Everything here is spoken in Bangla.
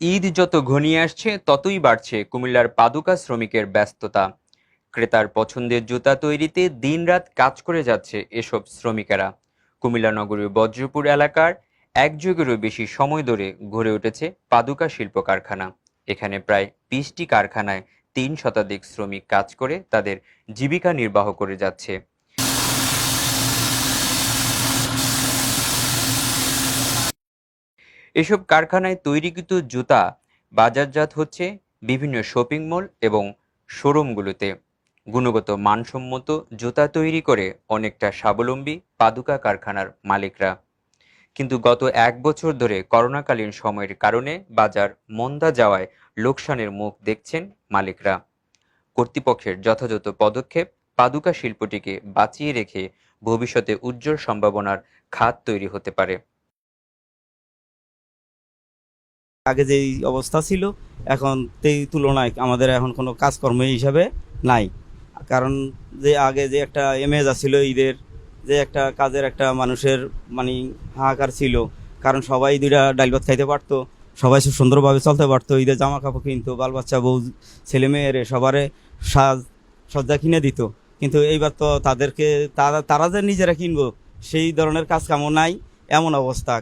ঈদ যত ঘনিয়ে আসছে, ততই বাড়ছে কুমিল্লার পাদুকা শ্রমিকের ব্যস্ততা। ক্রেতার পছন্দের জুতা তৈরিতে দিনরাত কাজ করে যাচ্ছে এসব শ্রমিকেরা। কুমিল্লা নগরীর বজ্রপুর এলাকার এক যুগেরও বেশি সময় ধরে গড়ে উঠেছে পাদুকা শিল্প কারখানা এখানে প্রায় বিশটি কারখানায় তিন শতাধিক শ্রমিক কাজ করে তাদের জীবিকা নির্বাহ করে যাচ্ছে। এসব কারখানায় তৈরিকৃত জুতা বাজারজাত হচ্ছে বিভিন্ন শপিং মল এবং শোরুমগুলোতে। গুণগত মানসম্মত জুতা তৈরি করে অনেকটা স্বাবলম্বী পাদুকা কারখানার মালিকরা। কিন্তু গত এক বছর ধরে করোনাকালীন সময়ের কারণে বাজার মন্দা যাওয়ায় লোকসানের মুখ দেখছেন মালিকরা। কর্তৃপক্ষের যথাযথ পদক্ষেপ পাদুকা শিল্পটিকে বাঁচিয়ে রেখে ভবিষ্যতে উজ্জ্বল সম্ভাবনার খাত তৈরি হতে পারে। আগে যেই অবস্থা ছিল, এখন সেই তুলনায় আমাদের এখন কোনো কাজকর্ম হিসাবে নাই। কারণ যে আগে যে একটা এমেজ আছিল ঈদের, যে একটা কাজের একটা মানুষের মানে হাহাকার ছিল, কারণ সবাই দুইটা ডাল ভাত খাইতে পারতো, সবাই সুন্দরভাবে চলতে পারতো, ঈদের জামা কাপড় কিনতো বাল বাচ্চা বউ, ছেলে মেয়েরে সবারে সাজ, সজ্জা কিনে দিত। কিন্তু এইবার তো তাদেরকে, তারা তারা যে নিজেরা কিনবো, সেই ধরনের কাজ কামও নাই, এমন অবস্থা।